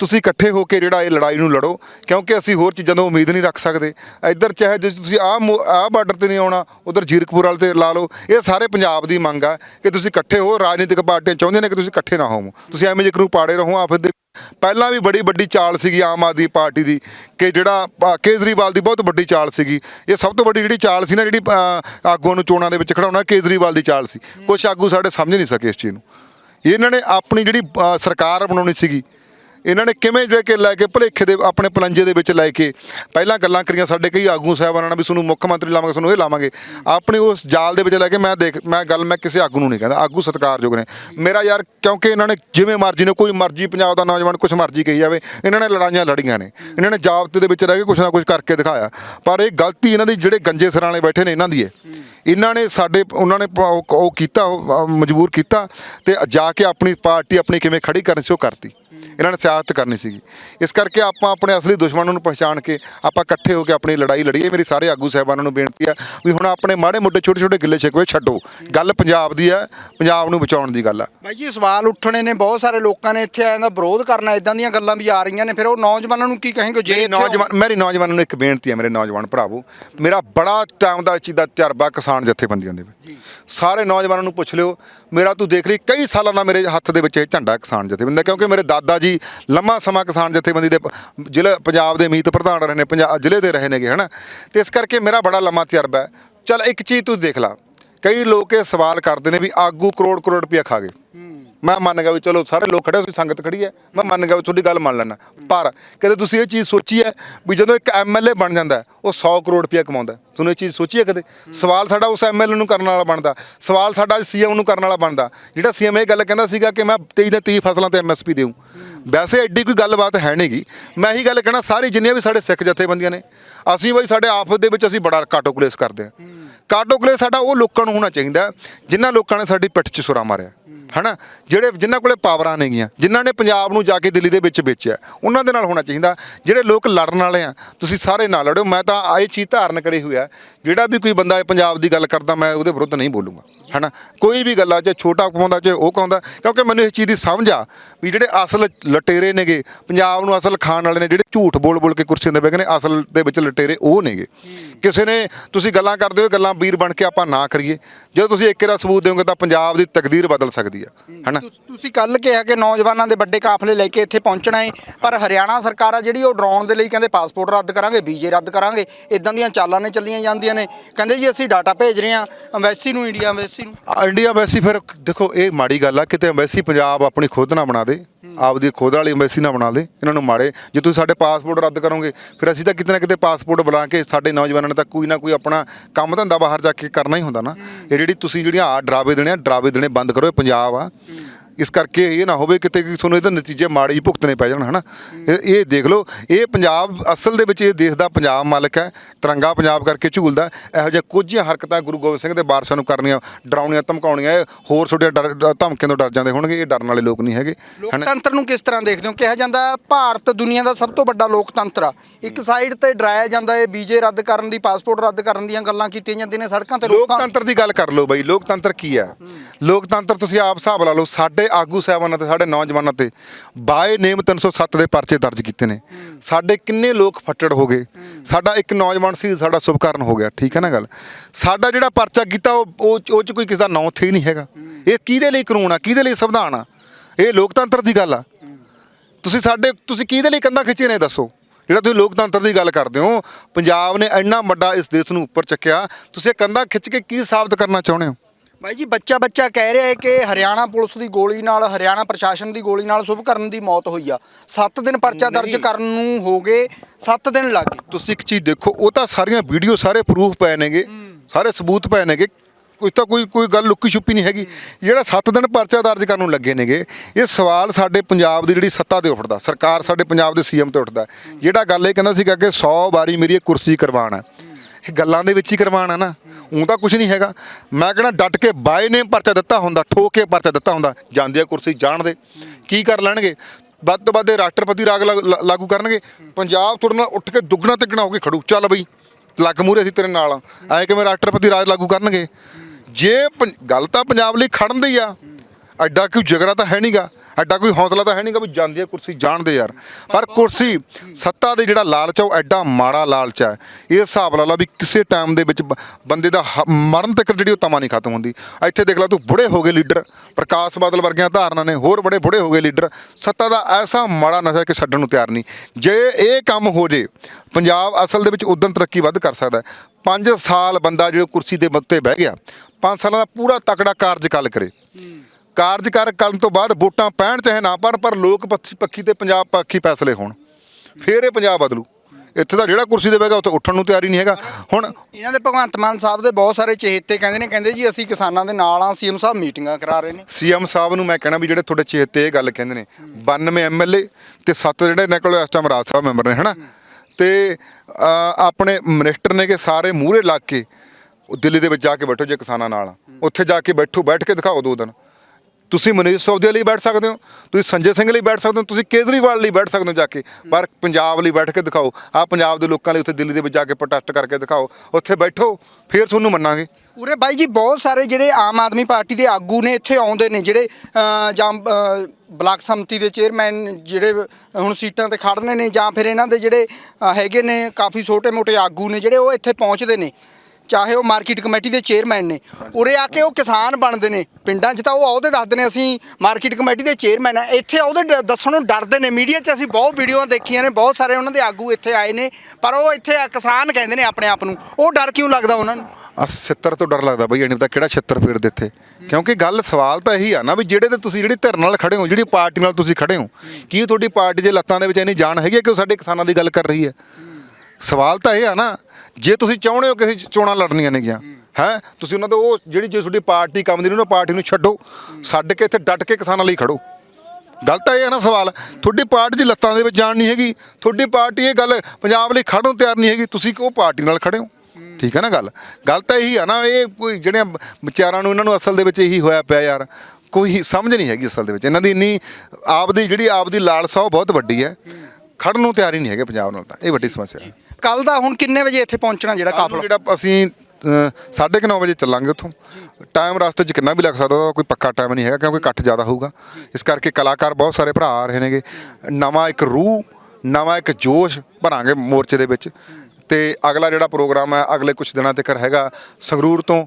ਤੁਸੀਂ ਇਕੱਠੇ ਹੋ ਕੇ ਜਿਹੜਾ ਇਹ ਲੜਾਈ ਨੂੰ ਲੜੋ, ਕਿਉਂਕਿ ਅਸੀਂ ਹੋਰ ਚੀਜ਼ਾਂ ਤੋਂ ਉਮੀਦ ਨਹੀਂ ਰੱਖ ਸਕਦੇ। ਇੱਧਰ ਚਾਹੇ ਜੇ ਤੁਸੀਂ ਆਹ ਆਹ ਬਾਰਡਰ ਤੇ ਨਹੀਂ ਆਉਣਾ, ਉਧਰ ਜੀਰਕਪੁਰ ਵਾਲੇ ਤੇ ਲਾ ਲਓ। ਇਹ ਸਾਰੇ ਪੰਜਾਬ ਦੀ ਮੰਗ ਆ ਕਿ ਤੁਸੀਂ ਇਕੱਠੇ ਹੋ, ਰਾਜਨੀਤਿਕ ਪਾਰਟੀਆਂ ਚਾਹੁੰਦੀਆਂ ਨੇ ਕਿ ਤੁਸੀਂ ਇਕੱਠੇ ਨਾ ਹੋਵੋ। ਤੁਸੀਂ ਐਵੇਂ ਜੇ ਕਰੂ ਪਾੜੇ ਰਹੋ ਆਫਤ ਦੇ ਪਹਿਲਾਂ ਵੀ ਬੜੀ ਵੱਡੀ ਚਾਲ ਸੀਗੀ ਆਮ ਆਦਮੀ ਪਾਰਟੀ ਦੀ, ਕਿ ਜਿਹੜਾ ਕੇਜਰੀਵਾਲ ਦੀ ਬਹੁਤ ਵੱਡੀ ਚਾਲ ਸੀਗੀ। ਇਹ ਸਭ ਤੋਂ ਵੱਡੀ ਜਿਹੜੀ ਚਾਲ ਸੀ ਨਾ, ਜਿਹੜੀ ਆਗੂਆਂ ਨੂੰ ਚੋਣਾਂ ਦੇ ਵਿੱਚ ਖੜਾਉਣਾ ਕੇਜਰੀਵਾਲ ਦੀ ਚਾਲ ਸੀ। ਕੁਝ ਆਗੂ ਸਾਡੇ ਸਮਝ ਨਹੀਂ ਸਕੇ ਇਸ ਚੀਜ਼ ਨੂੰ। ਇਹਨਾਂ ਨੇ ਆਪਣੀ ਜਿਹੜੀ ਸਰਕਾਰ ਬਣਾਉਣੀ ਸੀਗੀ ਇਹਨਾਂ ਨੇ ਕਿਵੇਂ ਜਿਹੜੇ ਕਿ ਲੈ ਕੇ ਭਲੇਖੇ ਦੇ ਆਪਣੇ ਪਲੰਜੇ ਦੇ ਵਿੱਚ ਲੈ ਕੇ ਪਹਿਲਾਂ ਗੱਲਾਂ ਕਰੀਆਂ ਸਾਡੇ ਕਈ ਆਗੂ ਸਾਹਿਬਾਨਾਂ ਨਾਲ ਵੀ ਤੁਹਾਨੂੰ ਮੁੱਖ ਮੰਤਰੀ ਲਾਵਾਂਗੇ ਤੁਹਾਨੂੰ ਇਹ ਲਾਵਾਂਗੇ। ਆਪਣੀ ਉਸ ਜਾਲ ਦੇ ਵਿੱਚ ਲੈ ਕੇ ਮੈਂ ਦੇਖ, ਮੈਂ ਗੱਲ ਮੈਂ ਕਿਸੇ ਆਗੂ ਨੂੰ ਨਹੀਂ ਕਹਿੰਦਾ, ਆਗੂ ਸਤਿਕਾਰਯੋਗ ਨੇ। ਮੇਰਾ ਯਾਰ ਕਿਉਂਕਿ ਇਹਨਾਂ ਨੇ ਜਿਵੇਂ ਮਰਜ਼ੀ ਨੇ, ਕੋਈ ਮਰਜ਼ੀ ਪੰਜਾਬ ਦਾ ਨੌਜਵਾਨ ਕੁਛ ਮਰਜ਼ੀ ਕਹੀ ਜਾਵੇ, ਇਹਨਾਂ ਨੇ ਲੜਾਈਆਂ ਲੜੀਆਂ ਨੇ। ਇਹਨਾਂ ਨੇ ਜਾਬਤੇ ਦੇ ਵਿੱਚ ਰਹਿ ਕੇ ਕੁਛ ਨਾ ਕੁਛ ਕਰਕੇ ਦਿਖਾਇਆ। ਪਰ ਇਹ ਗਲਤੀ ਇਹਨਾਂ ਦੀ ਜਿਹੜੇ ਗੰਜੇ ਸਿਰਾਂ ਵਾਲੇ ਬੈਠੇ ਨੇ, ਇਹਨਾਂ ਦੀ ਹੈ। ਇਹਨਾਂ ਨੇ ਸਾਡੇ, ਉਹਨਾਂ ਨੇ ਉਹ ਕੀਤਾ ਮਜਬੂਰ ਕੀਤਾ ਤੇ ਜਾ ਕੇ ਆਪਣੀ ਪਾਰਟੀ ਆਪਣੀ ਕਿਵੇਂ ਖੜੀ ਕਰਨ ਸੀ, ਉਹ ਕਰਤੀ। ਇਹਨਾਂ ਨੇ ਸਿਆਸਤ ਕਰਨੀ ਸੀਗੀ। ਇਸ ਕਰਕੇ ਆਪਾਂ ਆਪਣੇ ਅਸਲੀ ਦੁਸ਼ਮਣਾਂ ਨੂੰ ਪਛਾਣ ਕੇ ਆਪਾਂ ਇਕੱਠੇ ਹੋ ਕੇ ਆਪਣੀ ਲੜਾਈ ਲੜੀਏ। ਮੇਰੀ ਸਾਰੇ ਆਗੂ ਸਾਹਿਬਾਨਾਂ ਨੂੰ ਬੇਨਤੀ ਹੈ ਵੀ ਹੁਣ ਆਪਣੇ ਮਾੜੇ ਮੋਟੇ ਛੋਟੇ ਛੋਟੇ ਗਿੱਲੇ ਸ਼ਿਕਵੇ ਛੱਡੋ। ਗੱਲ ਪੰਜਾਬ ਦੀ ਹੈ ਪੰਜਾਬ ਨੂੰ ਬਚਾਉਣ ਦੀ ਗੱਲ ਹੈ ਬਾਈ ਜੀ ਸਵਾਲ ਉੱਠਣੇ ਨੇ ਬਹੁਤ ਸਾਰੇ ਲੋਕਾਂ ਨੇ ਇੱਥੇ ਆਇਆਂ ਦਾ ਵਿਰੋਧ ਕਰਨਾ ਇਦਾਂ ਦੀਆਂ ਗੱਲਾਂ ਵੀ ਆ ਰਹੀਆਂ ਨੇ। ਫਿਰ ਉਹ ਨੌਜਵਾਨਾਂ ਨੂੰ ਕੀ ਕहेंगे ਜੇ ਨੌਜਵਾਨ ਮੇਰੀ ਨੌਜਵਾਨਾਂ ਨੂੰ ਇੱਕ ਬੇਨਤੀ ਹੈ ਮੇਰੇ ਨੌਜਵਾਨ ਭਰਾਵੋ। ਮੇਰਾ ਬੜਾ ਟਾਈਮ ਦਾ ਚੀਜ਼ ਦਾ ਤਜਰਬਾ ਕਿਸਾਨ ਜਥੇਬੰਦੀਆਂ ਦੇ ਵਿੱਚ। ਸਾਰੇ ਨੌਜਵਾਨਾਂ ਨੂੰ ਪੁੱਛ ਲਿਓ ਮੇਰਾ ਤੂੰ ਦੇਖ ਲਈ ਕਈ ਸਾਲਾਂ ਦਾ ਮੇਰੇ ਹੱਥ ਦੇ ਵਿੱਚ ਇਹ ਝੰਡਾ ਕਿਸਾਨ ਜਥੇਬੰਦੀ ਦਾ ਕਿਉਂਕਿ ਮੇਰੇ ਦਾਦਾ ਜੀ ਲੰਮਾ ਸਮਾਂ ਕਿਸਾਨ ਜਥੇਬੰਦੀ ਦੇ ਪ- ਜ਼ਿਲ੍ਹੇ ਪੰਜਾਬ ਦੇ ਮੀਤ ਪ੍ਰਧਾਨ ਰਹੇ ਨੇ ਪੰਜਾਬ ਜ਼ਿਲ੍ਹੇ ਦੇ ਰਹੇ ਨੇਗੇ, ਹਨਾ? ਤੇ ਇਸ ਕਰਕੇ ਮੇਰਾ ਬੜਾ ਲੰਮਾ ਤਜਰਬਾ ਹੈ। ਚਲ ਇੱਕ ਚੀਜ਼ ਤੁਸੀਂ ਦੇਖ ਲਾ। ਕਈ ਲੋਕ ਇਹ ਸਵਾਲ ਕਰਦੇ ਨੇ ਵੀ ਆਗੂ ਕਰੋੜ ਕਰੋੜ ਰੁਪਇਆ ਖਾ ਗਏ। ਮੈਂ ਮੰਨ ਗਿਆ ਵੀ ਚਲੋ ਸਾਰੇ ਲੋਕ ਖੜੇ ਸੀ ਸੰਗਤ ਖੜੀ ਹੈ। ਮੈਂ ਮੰਨ ਗਿਆ ਵੀ ਤੁਹਾਡੀ ਗੱਲ ਮੰਨ ਲੈਣਾ ਪਰ ਕਦੇ ਤੁਸੀਂ ਇਹ ਚੀਜ਼ ਸੋਚੀ ਹੈ ਵੀ ਜਦੋਂ ਇੱਕ ਐਮਐਲਏ ਬਣ ਜਾਂਦਾ ਉਹ 100 ਕਰੋੜ ਰੁਪਇਆ ਕਮਾਉਂਦਾ ਤੁਹਾਨੂੰ ਇਹ ਚੀਜ਼ ਸੋਚੀ ਹੈ ਕਦੇ? ਸਵਾਲ ਸਾਡਾ ਉਸ ਐਮਐਲਏ ਨੂੰ ਕਰਨ ਵਾਲਾ ਬਣਦਾ। ਸਵਾਲ ਸਾਡਾ ਸੀਐਮ ਨੂੰ ਕਰਨ ਵਾਲਾ ਬਣਦਾ। ਜਿਹੜਾ ਸੀਐਮ ਇਹ ਗੱਲ ਕਹਿੰਦਾ ਸੀਗਾ ਕਿ ਮੈਂ 23 ਦੇ 30 ਫਸਲਾਂ ਤੇ ਐਮਐਸਪੀ ਦੇਉਂ ਵੈਸੇ ਐਡੀ ਕੋਈ ਗੱਲਬਾਤ ਹੈ ਨਹੀਂਗੀ ਮੈਂ ਇਹੀ ਗੱਲ ਕਹਿਣਾ, ਸਾਰੇ ਜਿੰਨੀਆਂ ਵੀ ਸਾਡੇ ਸਿੱਖ ਜਥੇਬੰਦੀਆਂ ਨੇ, ਅਸੀਂ ਬਈ ਸਾਡੇ ਆਪ ਦੇ ਵਿੱਚ ਅਸੀਂ ਬੜਾ ਕਾਟੋ ਕਲੇਸ ਕਰਦੇ ਹਾਂ। ਕਾਟੋ ਕਲੇਸ ਸਾਡਾ ਉਹ ਲੋਕਾਂ ਨੂੰ ਹੋਣਾ ਚਾਹੀਦਾ ਜਿਨ੍ਹਾਂ ਲੋਕਾਂ ਨੇ ਸਾਡੀ ਪਿੱਠ 'ਚ ਸੁਰਾ ਮਾਰਿਆ। ਹਨਾ? ਜਿਹੜੇ ਜਿਨ੍ਹਾਂ ਕੋਲੇ ਪਾਵਰਾਂ ਨੇਗੀਆਂ ਜਿਨ੍ਹਾਂ ਨੇ ਪੰਜਾਬ ਨੂੰ ਜਾ ਕੇ ਦਿੱਲੀ ਦੇ ਵਿੱਚ ਵੇਚਿਆ, ਉਹਨਾਂ ਦੇ ਨਾਲ ਹੋਣਾ ਚਾਹੀਦਾ। ਜਿਹੜੇ ਲੋਕ ਲੜਨ ਵਾਲੇ ਆ, ਤੁਸੀਂ ਸਾਰੇ ਨਾਲ ਲੜੋ। ਮੈਂ ਤਾਂ ਆਏ ਚੀਜ਼ ਧਾਰਨ ਕਰੀ ਹੋਈ ਆ, ਜਿਹੜਾ ਵੀ ਕੋਈ ਬੰਦਾ ਪੰਜਾਬ ਦੀ ਗੱਲ ਕਰਦਾ, ਮੈਂ ਉਹਦੇ ਵਿਰੁੱਧ ਨਹੀਂ ਬੋਲੂੰਗਾ। ਹਨਾ? ਕੋਈ ਵੀ ਗੱਲਾਂ 'ਚ, ਛੋਟਾ ਕਮਾਉਂਦਾ ਚ, ਉਹ ਕਹਾਉਂਦਾ, ਕਿਉਂਕਿ ਮੈਨੂੰ ਇਸ ਚੀਜ਼ ਦੀ ਸਮਝ ਆ ਵੀ ਜਿਹੜੇ ਅਸਲ ਲਟੇਰੇ ਨੇਗੇ, ਪੰਜਾਬ ਨੂੰ ਅਸਲ ਖਾਣ ਵਾਲੇ ਨੇ, ਜਿਹੜੇ ਝੂਠ ਬੋਲ ਬੋਲ ਕੇ ਕੁਰਸੀਆਂ ਦੇ ਬੈਠੇ ਨੇ, ਅਸਲ ਦੇ ਵਿੱਚ ਲਟੇਰੇ ਉਹ ਨੇਗੇ। ਕਿਸੇ ਨੇ, ਤੁਸੀਂ ਗੱਲਾਂ ਕਰਦੇ ਹੋ, ਗੱਲਾਂ ਵੀਰ ਬਣ ਕੇ ਆਪਾਂ ਨਾ ਕਰੀਏ। ਜਦੋਂ ਤੁਸੀਂ ਇੱਕ ਦਾ ਸਬੂਤ ਦਿਓਗੇ ਤਾਂ ਪੰਜਾਬ ਦੀ ਤਕਦੀਰ ਬਦਲ ਸਕਦੀ ਆ, ਹਨਾ? ਤੁਸ- ਤੁਸੀਂ ਕੱਲ ਕਿਹਾ ਕਿ ਨੌਜਵਾਨਾਂ ਦੇ ਵੱਡੇ ਕਾਫਲੇ ਲੈ ਕੇ ਇੱਥੇ ਪਹੁੰਚਣਾ ਹੈ ਪਰ ਹਰਿਆਣਾ ਸਰਕਾਰ ਆ ਜਿਹੜੀ ਉਹ ਡਰਾਉਣ ਦੇ ਲਈ ਕਹਿੰਦੇ ਪਾਸਪੋਰਟ ਰੱਦ ਕਰਾਂਗੇ, ਵੀਜ਼ੇ ਰੱਦ ਕਰਾਂਗੇ ਇਦਾਂ ਦੀਆਂ ਚਾਲਾਂ ਨੇ ਚੱਲੀਆਂ ਜਾਂਦੀਆਂ ਨੇ। ਕਹਿੰਦੇ ਜੀ ਅਸੀਂ ਡਾਟਾ ਭੇਜ ਰਹੇ ਹਾਂ, ਐਮਬੈਸੀ ਨੂੰ ਇੰਡੀਆ ਐਮਬੈਸੀ ਨੂੰ? ਇੰਡੀਆ ਐਮਬੈਸੀ ਫਿਰ ਦੇਖੋ, ਇਹ ਮਾੜੀ ਗੱਲ ਆ, ਕਿਤੇ ਐਮਬੈਸੀ ਪੰਜਾਬ ਆਪਣੀ ਖੁਦ ਨਾ ਬਣਾ ਦੇ, ਆਪਦੀ ਖੁਦ ਵਾਲੀ ਐਮਬੈਸੀ ਨਾ ਬਣਾ ਦੇ, ਇਹਨਾਂ ਨੂੰ ਮਾੜੇ। ਜੇ ਤੁਸੀਂ ਸਾਡੇ ਪਾਸਪੋਰਟ ਰੱਦ ਕਰੋਗੇ, ਫਿਰ ਅਸੀਂ ਤਾਂ ਕਿਤੇ ਨਾ ਕਿਤੇ ਪਾਸਪੋਰਟ ਬਣਾ ਕੇ ਸਾਡੇ ਨੌਜਵਾਨਾਂ ਨੇ ਤਾਂ ਕੋਈ ਨਾ ਕੋਈ ਆਪਣਾ ਕੰਮ ਧੰਦਾ ਬਾਹਰ ਜਾ ਕੇ ਕਰਨਾ ਹੀ ਹੁੰਦਾ ਨਾ। ਇਹ ਜਿਹੜੀ ਤੁਸੀਂ ਜਿਹੜੀਆਂ ਆ ਡਰਾਵੇ ਦੇਣੇ ਆ, ਡਰਾਵੇ ਦੇਣੇ ਬੰਦ ਕਰੋ, ਇਹ ਪੰਜਾਬ ਆ। ਇਸ ਕਰਕੇ ਇਹ ਨਾ ਹੋਵੇ ਕਿਤੇ ਕਿ ਤੁਹਾਨੂੰ ਇਹਦੇ ਨਤੀਜੇ ਮਾੜੇ ਹੀ ਭੁਗਤਣੇ ਪੈ ਜਾਣ ਹਨਾ? ਇਹ ਇਹ ਦੇਖ ਲਓ ਇਹ ਪੰਜਾਬ ਅਸਲ ਦੇ ਵਿੱਚ ਇਹ ਦੇਸ਼ ਦਾ ਪੰਜਾਬ ਮਾਲਕ ਹੈ ਤਿਰੰਗਾ ਪੰਜਾਬ ਕਰਕੇ ਝੂਲਦਾ ਇਹੋ ਜਿਹਾ ਕੁਝ ਹਰਕਤਾਂ ਗੁਰੂ ਗੋਬਿੰਦ ਸਿੰਘ ਦੇ ਵਾਰਸਾਂ ਨੂੰ ਕਰਨੀਆਂ ਡਰਾਉਣੀਆਂ ਧਮਕਾਉਣੀਆਂ ਹੋਰ ਤੁਹਾਡੇ ਧਮਕੀਆਂ ਤੋਂ ਡਰ ਜਾਂਦੇ ਹੋਣਗੇ ਇਹ ਡਰਨ ਵਾਲੇ ਲੋਕ ਨਹੀਂ ਹੈਗੇ। ਲੋਕਤੰਤਰ ਨੂੰ ਕਿਸ ਤਰ੍ਹਾਂ ਦੇਖਦੇ ਹੋ? ਕਿਹਾ ਜਾਂਦਾ ਭਾਰਤ ਦੁਨੀਆ ਦਾ ਸਭ ਤੋਂ ਵੱਡਾ ਲੋਕਤੰਤਰ ਆ। ਇੱਕ ਸਾਈਡ ਤੇ ਡਰਾਇਆ ਜਾਂਦਾ ਹੈ ਵੀਜ਼ੇ ਰੱਦ ਕਰਨ ਦੀ ਪਾਸਪੋਰਟ ਰੱਦ ਕਰਨ ਦੀਆਂ ਗੱਲਾਂ ਕੀਤੀਆਂ ਜਾਂਦੀਆਂ ਨੇ ਸੜਕਾਂ ਤੇ ਲੋਕਾਂ ਲੋਕਤੰਤਰ ਦੀ ਗੱਲ ਕਰ ਲਓ ਬਾਈ ਲੋਕਤੰਤਰ ਕੀ ਹੈ? ਲੋਕਤੰਤਰ ਤੁਸੀਂ ਆਪ ਹਿਸਾਬ ਲਾ ਲਓ ਸਾਡੇ ਆਗੂ ਸਾਹਿਬਾਨਾਂ ਤੇ, ਸਾਡੇ ਨੌਜਵਾਨਾਂ ਤੇ ਬਾਏ ਨੇਮ 307 ਦੇ ਪਰਚੇ ਦਰਜ ਕੀਤੇ ਨੇ। ਸਾਡੇ ਕਿੰਨੇ ਲੋਕ ਫੱਟੜ ਹੋ ਗਏ। ਸਾਡਾ ਇੱਕ ਨੌਜਵਾਨ ਸੀ, ਸਾਡਾ ਸੁਭਕਰਨ ਹੋ ਗਿਆ, ਠੀਕ ਹੈ ਨਾ ਗੱਲ? ਸਾਡਾ ਜਿਹੜਾ ਪਰਚਾ ਕੀਤਾ, ਉਹ ਉਹ ਚ ਕੋਈ ਕਿਸੇ ਦਾ ਨਾਂ ਥੇ ਨਹੀਂ ਹੈਗਾ। ਇਹ ਕਿਹਦੇ ਲਈ ਕਾਨੂੰਨ ਆ? ਕਿਹਦੇ ਲਈ ਸੰਵਿਧਾਨ ਆ? ਇਹ ਲੋਕਤੰਤਰ ਦੀ ਗੱਲ ਆ। ਤੁਸੀਂ ਸਾਡੇ, ਤੁਸੀਂ ਕਿਹਦੇ ਲਈ ਕੰਧਾਂ ਖਿੱਚੇ ਨੇ ਦੱਸੋ? ਜਿਹੜਾ ਤੁਸੀਂ ਲੋਕਤੰਤਰ ਦੀ ਗੱਲ ਕਰਦੇ ਹੋ, ਪੰਜਾਬ ਨੇ ਇੰਨਾ ਵੱਡਾ ਇਸ ਦੇਸ਼ ਨੂੰ ਉੱਪਰ ਚੱਕਿਆ। ਤੁਸੀਂ ਇਹ ਕੰਧਾਂ ਖਿੱਚ ਕੇ ਕੀ ਸਾਬਤ ਕਰਨਾ ਚਾਹੁੰਦੇ ਹੋ? ਬਾਈ ਜੀ ਬੱਚਾ ਬੱਚਾ ਕਹਿ ਰਿਹਾ ਹੈ ਕਿ ਹਰਿਆਣਾ ਪੁਲਿਸ ਦੀ ਗੋਲੀ ਨਾਲ ਹਰਿਆਣਾ ਪ੍ਰਸ਼ਾਸਨ ਦੀ ਗੋਲੀ ਨਾਲ ਸੁਭਕਰਨ ਦੀ ਮੌਤ ਹੋਈ ਆ। 7 ਦਿਨ ਪਰਚਾ ਦਰਜ ਕਰਨ ਨੂੰ ਹੋ ਗਏ 7 ਦਿਨ ਲੱਗ ਗਏ। ਤੁਸੀਂ ਇੱਕ ਚੀਜ਼ ਦੇਖੋ ਉਹ ਤਾਂ ਸਾਰੀਆਂ ਵੀਡੀਓ ਸਾਰੇ ਪ੍ਰੂਫ ਪਏ ਨੇਗੇ ਸਾਰੇ ਸਬੂਤ ਪਏ ਨੇਗੇ ਕੋਈ ਤਾਂ ਕੋਈ ਕੋਈ ਗੱਲ ਲੁੱਕੀ ਛੁਪੀ ਨਹੀਂ ਹੈਗੀ। ਜਿਹੜਾ 7 ਦਿਨ ਪਰਚਾ ਦਰਜ ਕਰਨ ਨੂੰ ਲੱਗੇ ਨੇਗੇ ਇਹ ਸਵਾਲ ਸਾਡੇ ਪੰਜਾਬ ਦੀ ਜਿਹੜੀ ਸੱਤਾ ਤੇ ਉੱਠਦਾ ਸਰਕਾਰ ਸਾਡੇ ਪੰਜਾਬ ਦੇ ਸੀਐਮ ਤੇ ਉੱਠਦਾ। ਜਿਹੜਾ ਗੱਲ ਇਹ ਕਹਿੰਦਾ ਸੀਗਾ ਕਿ 100 ਵਾਰੀ ਮੇਰੀ ਇਹ ਕੁਰਸੀ ਕਰਵਾਉਣਾ ਇਹ ਗੱਲਾਂ ਦੇ ਵਿੱਚ ਹੀ ਕਰਵਾਉਣਾ ਨਾ ਉਹ ਤਾਂ ਕੁਝ ਨਹੀਂ ਹੈਗਾ। ਮੈਂ ਕਹਿੰਦਾ ਡਟ ਕੇ ਬਾਏ ਨੇਮ ਪਰਚਾ ਦਿੱਤਾ ਹੁੰਦਾ, ਠੋਕ ਕੇ ਪਰਚਾ ਦਿੱਤਾ ਹੁੰਦਾ, ਜਾਂਦੇ ਆ ਕੁਰਸੀ, ਜਾਣ ਦੇ। ਕੀ ਕਰ ਲੈਣਗੇ? ਵੱਧ ਤੋਂ ਵੱਧ ਇਹ ਰਾਸ਼ਟਰਪਤੀ ਰਾਗ ਲਾ- ਲਾਗੂ ਕਰਨਗੇ। ਪੰਜਾਬ ਤੁਹਾਡੇ ਨਾਲ ਉੱਠ ਕੇ ਦੁੱਗਣਾ ਤਿੱਗਣਾ ਹੋ ਕੇ ਖੜੂ, ਚੱਲ ਬਈ। ਲੱਗ ਮੂਰੇ ਅਸੀਂ ਤੇਰੇ ਨਾਲ ਆ। ਐ ਕਿਵੇਂ ਰਾਸ਼ਟਰਪਤੀ ਰਾਜ ਲਾਗੂ ਕਰਨਗੇ? ਜੇ ਪੰ- ਗੱਲ ਤਾਂ ਪੰਜਾਬ ਲਈ ਖੜਨ ਦੀ ਆ। ਐਡਾ ਕੋਈ ਜਗਰਾ ਤਾਂ ਹੈ ਨਹੀਂਗਾ ਐਡਾ ਕੋਈ ਹੌਸਲਾ ਤਾਂ ਹੈ ਨਹੀਂਗਾ ਵੀ ਜਾਂਦੀ ਆ ਕੁਰਸੀ ਜਾਣਦੇ ਯਾਰ। ਪਰ ਕੁਰਸੀ ਸੱਤਾ ਦੇ ਜਿਹੜਾ ਲਾਲਚ ਆ ਉਹ ਐਡਾ ਮਾੜਾ ਲਾਲਚ ਹੈ ਇਹ ਹਿਸਾਬ ਲਾ ਲਾ ਵੀ ਕਿਸੇ ਟਾਈਮ ਦੇ ਵਿੱਚ ਬੰਦੇ ਦਾ ਹ- ਮਰਨ ਤੱਕ ਜਿਹੜੀ ਉਹ ਤਮਾ ਨਹੀਂ ਖਤਮ ਹੁੰਦੀ। ਇੱਥੇ ਦੇਖ ਲਾ ਤੂੰ ਬੁੜੇ ਹੋ ਗਏ ਲੀਡਰ। ਪ੍ਰਕਾਸ਼ ਬਾਦਲ ਵਰਗੀਆਂ ਧਾਰਨਾ ਨੇ ਹੋਰ ਬੜੇ ਬੁੜੇ ਹੋ ਗਏ ਲੀਡਰ। ਸੱਤਾ ਦਾ ਐਸਾ ਮਾੜਾ ਨਸ਼ਾ ਕਿ ਛੱਡਣ ਨੂੰ ਤਿਆਰ ਨਹੀਂ। ਜੇ ਇਹ ਕੰਮ ਹੋ ਜੇ ਪੰਜਾਬ ਅਸਲ ਦੇ ਵਿੱਚ ਉਦੋਂ ਤਰੱਕੀ ਵੱਧ ਕਰ ਸਕਦਾ ਹੈ। 5 ਸਾਲ ਬੰਦਾ ਜਿਹੜਾ ਕੁਰਸੀ ਦੇ ਉੱਤੇ ਬਹਿ ਗਿਆ 5 ਸਾਲਾਂ ਦਾ ਪੂਰਾ ਤਕੜਾ ਕਾਰਜਕਾਲ ਕਰੇ। ਕਾਰਜਕਾਰ ਕਰਨ ਤੋਂ ਬਾਅਦ ਵੋਟਾਂ ਪੈਣ ਚਾਹੇ ਨਾ ਪਰ ਪਰ ਲੋਕ ਪੱਖੀ ਤੇ ਪੰਜਾਬ ਪੱਖੀ ਫੈਸਲੇ ਹੋਣ। ਫਿਰ ਇਹ ਪੰਜਾਬ ਬਦਲੂ। ਇੱਥੇ ਤਾਂ ਜਿਹੜਾ ਕੁਰਸੀ ਬਹਿ ਗਿਆ ਉੱਥੇ ਉੱਠਣ ਨੂੰ ਤਿਆਰੀ ਨਹੀਂ ਹੈਗਾ। ਹੁਣ ਇਹਨਾਂ ਦੇ ਭਗਵੰਤ ਮਾਨ ਸਾਹਿਬ ਦੇ ਬਹੁਤ ਸਾਰੇ ਚਹੇਤੇ ਕਹਿੰਦੇ ਨੇ ਕਹਿੰਦੇ ਜੀ ਅਸੀਂ ਕਿਸਾਨਾਂ ਦੇ ਨਾਲ ਆ ਸੀਐਮ ਸਾਹਿਬ ਮੀਟਿੰਗਾਂ ਕਰਾ ਰਹੇ ਨੇ। ਸੀਐਮ ਸਾਹਿਬ ਨੂੰ ਮੈਂ ਕਹਿਣਾ ਵੀ ਜਿਹੜੇ ਤੁਹਾਡੇ ਚੇਤੇ ਇਹ ਗੱਲ ਕਹਿੰਦੇ ਨੇ 92 ਐਮਐਲਏ ਤੇ 7 ਜਿਹੜੇ ਇਹਨਾਂ ਕੋਲ ਇਸ ਟਾਈਮ ਰਾਜ ਸਾਹਿਬ ਮੈਂਬਰ ਨੇ ਹਨਾ? ਤੇ ਆਪਣੇ ਮਿਨਿਸਟਰ ਨੇ ਕਿ ਸਾਰੇ ਮੂਹਰੇ ਲੱਗ ਕੇ ਦਿੱਲੀ ਦੇ ਵਿੱਚ ਜਾ ਕੇ ਬੈਠੋ ਜੇ ਕਿਸਾਨਾਂ ਨਾਲ ਉੱਥੇ ਜਾ ਕੇ ਬੈਠੋ ਬੈਠ ਕੇ ਦਿਖਾਓ ਦੋ ਦਿਨ। ਤੁਸੀਂ ਮਨੀਸ਼ ਸੌਦੀਆ ਲਈ ਬੈਠ ਸਕਦੇ ਹੋ, ਤੁਸੀਂ ਸੰਜੇ ਸਿੰਘ ਲਈ ਬੈਠ ਸਕਦੇ ਹੋ, ਤੁਸੀਂ ਕੇਜਰੀਵਾਲ ਲਈ ਬੈਠ ਸਕਦੇ ਹੋ ਜਾ ਕੇ। ਪਰ ਪੰਜਾਬ ਲਈ ਬੈਠ ਕੇ ਦਿਖਾਓ ਆ ਪੰਜਾਬ ਦੇ ਲੋਕਾਂ ਲਈ ਉੱਥੇ ਦਿੱਲੀ ਦੇ ਵਿੱਚ ਜਾ ਕੇ ਪ੍ਰੋਟੈਸਟ ਕਰਕੇ ਦਿਖਾਓ, ਉੱਥੇ ਬੈਠੋ, ਫਿਰ ਤੁਹਾਨੂੰ ਮੰਨਾਂਗੇ। ਉਰੇ ਬਾਈ ਜੀ, ਬਹੁਤ ਸਾਰੇ ਜਿਹੜੇ ਆਮ ਆਦਮੀ ਪਾਰਟੀ ਦੇ ਆਗੂ ਨੇ ਇੱਥੇ ਆਉਂਦੇ ਨੇ, ਜਿਹੜੇ ਜਾਂ ਬਲਾਕ ਸੰਮਤੀ ਦੇ ਚੇਅਰਮੈਨ ਜਿਹੜੇ ਹੁਣ ਸੀਟਾਂ ਤੇ ਖੜਨੇ ਨੇ ਜਾਂ ਫਿਰ ਇਹਨਾਂ ਦੇ ਜਿਹੜੇ ਹੈਗੇ ਨੇ, ਕਾਫੀ ਛੋਟੇ-ਮੋਟੇ ਆਗੂ ਨੇ, ਜਿਹੜੇ ਉਹ ਇੱਥੇ ਪਹੁੰਚਦੇ ਨੇ। ਚਾਹੇ ਉਹ ਮਾਰਕੀਟ ਕਮੇਟੀ ਦੇ ਚੇਅਰਮੈਨ ਨੇ, ਉਰੇ ਆ ਕੇ ਉਹ ਕਿਸਾਨ ਬਣਦੇ ਨੇ। ਪਿੰਡਾਂ 'ਚ ਤਾਂ ਉਹ ਅਹੁਦੇ ਦੱਸਦੇ ਨੇ, ਅਸੀਂ ਮਾਰਕੀਟ ਕਮੇਟੀ ਦੇ ਚੇਅਰਮੈਨ ਆ। ਇੱਥੇ ਅਹੁਦੇ ਡ- ਦੱਸਣ ਨੂੰ ਡਰਦੇ ਨੇ। ਮੀਡੀਆ 'ਚ ਅਸੀਂ ਬਹੁਤ ਵੀਡੀਓਆਂ ਦੇਖੀਆਂ ਨੇ, ਬਹੁਤ ਸਾਰੇ ਉਹਨਾਂ ਦੇ ਆਗੂ ਇੱਥੇ ਆਏ ਨੇ, ਪਰ ਉਹ ਇੱਥੇ ਕਿਸਾਨ ਕਹਿੰਦੇ ਨੇ ਆਪਣੇ ਆਪ ਨੂੰ। ਉਹ ਡਰ ਕਿਉਂ ਲੱਗਦਾ ਉਹਨਾਂ ਨੂੰ? ਆ 76 ਤੋਂ ਡਰ ਲੱਗਦਾ ਬਈ ਨਹੀਂ ਤਾਂ ਕਿਹੜਾ 76 ਫੇਰ ਇੱਥੇ? ਕਿਉਂਕਿ ਗੱਲ ਸਵਾਲ ਤਾਂ ਇਹੀ ਆ ਨਾ ਵੀ ਜਿਹੜੇ ਤੇ ਤੁਸੀਂ ਜਿਹੜੀ ਧਿਰ ਨਾਲ ਖੜੇ ਹੋ, ਜਿਹੜੀ ਪਾਰਟੀ ਨਾਲ ਤੁਸੀਂ ਖੜੇ ਹੋ, ਕੀ ਤੁਹਾਡੀ ਪਾਰਟੀ ਦੇ ਲੱਤਾਂ ਦੇ ਵਿੱਚ ਇੰਨੀ ਜਾਨ ਹੈਗੀ ਹੈ ਕਿ ਉਹ ਸਾਡੇ ਕਿਸਾਨਾਂ ਦੀ ਗੱਲ ਕਰ ਰਹੀ ਹੈ? ਸਵਾਲ ਤਾਂ ਇਹ ਆ ਨਾ ਜੇ ਤੁਸੀਂ ਚਾਹੁੰਦੇ ਹੋ ਕਿਸੇ ਚੋਣਾਂ ਲੜਨੀਆਂ ਨੇਗੀਆਂ, ਹੈ, ਤੁਸੀਂ ਉਹਨਾਂ ਤੋਂ ਉਹ ਜਿਹੜੀ ਜੇ ਤੁਹਾਡੀ ਪਾਰਟੀ ਕੰਮ ਦੀ ਨਹੀਂ, ਉਹਨਾਂ ਪਾਰਟੀ ਨੂੰ ਛੱਡੋ, ਛੱਡ ਕੇ ਇੱਥੇ ਡਟ ਕੇ ਕਿਸਾਨਾਂ ਲਈ ਖੜੋ। ਗਲਤ ਤਾਂ ਇਹ ਹੈ ਨਾ ਸਵਾਲ, ਤੁਹਾਡੀ ਪਾਰਟੀ ਦੀ ਲੱਤਾਂ ਦੇ ਵਿੱਚ ਜਾਣ ਨਹੀਂ ਹੈਗੀ, ਤੁਹਾਡੀ ਪਾਰਟੀ ਇਹ ਗੱਲ ਪੰਜਾਬ ਲਈ ਖੜਨ ਨੂੰ ਤਿਆਰ ਨਹੀਂ ਹੈਗੀ, ਤੁਸੀਂ ਉਹ ਪਾਰਟੀ ਨਾਲ ਖੜੇ ਹੋ? ਠੀਕ ਹੈ ਨਾ ਗੱਲ? ਗੱਲ ਤਾਂ ਇਹੀ ਆ ਨਾ, ਇਹ ਕੋਈ ਜਿਹੜੇ ਵਿਚਾਰਾਂ ਨੂੰ ਇਹਨਾਂ ਨੂੰ ਅਸਲ ਦੇ ਵਿੱਚ ਇਹੀ ਹੋਇਆ ਪਿਆ ਯਾਰ, ਕੋਈ ਸਮਝ ਨਹੀਂ ਹੈਗੀ ਅਸਲ ਦੇ ਵਿੱਚ। ਇਹਨਾਂ ਦੀ ਇੰਨੀ ਆਪ ਦੀ ਜਿਹੜੀ ਆਪ ਦੀ ਲਾਲਸਾ ਉਹ ਬਹੁਤ ਵੱਡੀ ਹੈ। ਖੜਨ ਨੂੰ ਤਿਆਰ ਹੀ ਨਹੀਂ ਹੈਗੇ ਪੰਜਾਬ ਨਾਲ ਤਾਂ, ਇਹ ਵੱਡੀ ਸਮੱਸਿਆ ਹੈ। ਕੱਲ ਦਾ ਹੁਣ ਕਿੰਨੇ ਵਜੇ ਇੱਥੇ ਪਹੁੰਚਣਾ ਜਿਹੜਾ ਕਾਫਲਾ? ਜਿਹੜਾ ਅਸੀਂ ਅ, ਸਾਢੇ ਕੁ ਨੌ ਵਜੇ ਚੱਲਾਂਗੇ ਉੱਥੋਂ। ਟਾਈਮ ਰਸਤੇ 'ਚ ਕਿੰਨਾ ਵੀ ਲੱਗ ਸਕਦਾ ਉਹਦਾ ਕੋਈ ਪੱਕਾ ਟਾਈਮ ਨਹੀਂ ਹੈਗਾ ਕਿਉਂਕਿ ਇਕੱਠ ਜ਼ਿਆਦਾ ਹੋਊਗਾ। ਇਸ ਕਰਕੇ ਕਲਾਕਾਰ ਬਹੁਤ ਸਾਰੇ ਭਰਾ ਆ ਰਹੇ ਨੇਗੇ। ਨਵਾਂ ਇੱਕ ਰੂਹ ਨਵਾਂ ਇੱਕ ਜੋਸ਼ ਭਰਾਂਗੇ ਮੋਰਚੇ ਦੇ ਵਿੱਚ। ਤੇ ਅਗਲਾ ਜਿਹੜਾ ਪ੍ਰੋਗਰਾਮ ਹੈ ਅਗਲੇ ਕੁਝ ਦਿਨਾਂ ਤੱਕ ਹੈਗਾ ਸੰਗਰੂਰ ਤੋਂ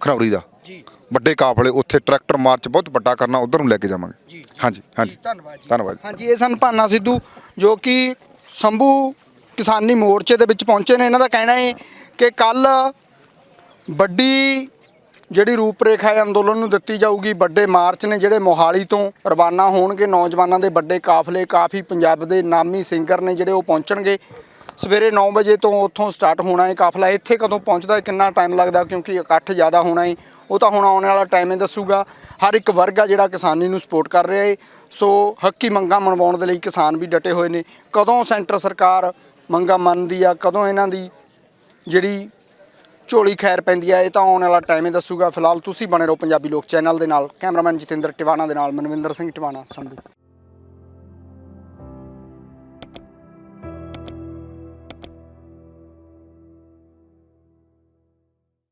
ਖਨੌਰੀ ਦਾ। ਜੀ। ਵੱਡੇ ਕਾਫਲੇ ਉੱਥੇ ਟਰੈਕਟਰ ਮਾਰਚ ਬਹੁਤ ਵੱਡਾ ਕਰਨਾ ਉਧਰ ਨੂੰ ਲੈ ਕੇ ਜਾਵਾਂਗੇ। ਹਾਂਜੀ ਹਾਂਜੀ। ਧੰਨਵਾਦ ਜੀ। ਧੰਨਵਾਦ। ਹਾਂਜੀ ਇਹ ਸਨ ਭਾਨਾ ਸਿੱਧੂ ਜੋ ਕਿ ਸੰਭੂ ਕਿਸਾਨੀ ਮੋਰਚੇ ਦੇ ਵਿੱਚ ਪਹੁੰਚੇ ਨੇ। ਇਹਨਾਂ ਦਾ ਕਹਿਣਾ ਹੈ ਕਿ ਕੱਲ ਵੱਡੀ ਜਿਹੜੀ ਰੂਪਰੇਖਾ ਹੈ ਅੰਦੋਲਨ ਨੂੰ ਦਿੱਤੀ ਜਾਊਗੀ। ਵੱਡੇ ਮਾਰਚ ਨੇ ਜਿਹੜੇ ਮੋਹਾਲੀ ਤੋਂ ਰਵਾਨਾ ਹੋਣਗੇ। ਨੌਜਵਾਨਾਂ ਦੇ ਵੱਡੇ ਕਾਫਲੇ, ਕਾਫੀ ਪੰਜਾਬ ਦੇ ਨਾਮੀ ਸਿੰਗਰ ਨੇ ਜਿਹੜੇ ਉਹ ਪਹੁੰਚਣਗੇ। ਸਵੇਰੇ 9 ਵਜੇ ਤੋਂ ਉੱਥੋਂ ਸਟਾਰਟ ਹੋਣਾ ਹੈ ਕਾਫਲਾ। ਇੱਥੇ ਕਦੋਂ ਪਹੁੰਚਦਾ ਹੈ ਕਿੰਨਾ ਟਾਈਮ ਲੱਗਦਾ, ਕਿਉਂਕਿ ਇਕੱਠ ਜ਼ਿਆਦਾ ਹੋਣਾ ਹੈ। ਉਹ ਤਾਂ ਹੁਣ ਆਉਣ ਵਾਲਾ ਟਾਈਮ ਹੀ ਦੱਸੂਗਾ। ਹਰ ਇੱਕ ਵਰਗ ਆ ਜਿਹੜਾ ਕਿਸਾਨੀ ਨੂੰ ਸਪੋਰਟ ਕਰ ਰਿਹਾ ਹੈ। ਸੋ ਹੱਕੀ ਮੰਗਾਂ ਮਨਵਾਉਣ ਦੇ ਲਈ ਕਿਸਾਨ ਵੀ ਡਟੇ ਹੋਏ ਨੇ। ਕਦੋਂ ਸੈਂਟਰ ਸਰਕਾਰ ਮੰਗਾਂ ਮੰਨਦੀ ਆ, ਕਦੋਂ ਇਹਨਾਂ ਦੀ ਜਿਹੜੀ ਝੋਲੀ ਖੈਰ ਪੈਂਦੀ ਆ, ਇਹ ਤਾਂ ਆਉਣ ਵਾਲਾ ਟਾਈਮ ਹੀ ਦੱਸੂਗਾ। ਫਿਲਹਾਲ ਤੁਸੀਂ ਬਣੇ ਰਹੋ ਪੰਜਾਬੀ ਲੋਕ ਚੈਨਲ ਦੇ ਨਾਲ। ਕੈਮਰਾਮੈਨ ਜਤਿੰਦਰ ਟਿਵਾਣਾ ਦੇ ਨਾਲ, ਮਨਵਿੰਦਰ ਸਿੰਘ ਟਿਵਾਣਾ ਸੰਭੂ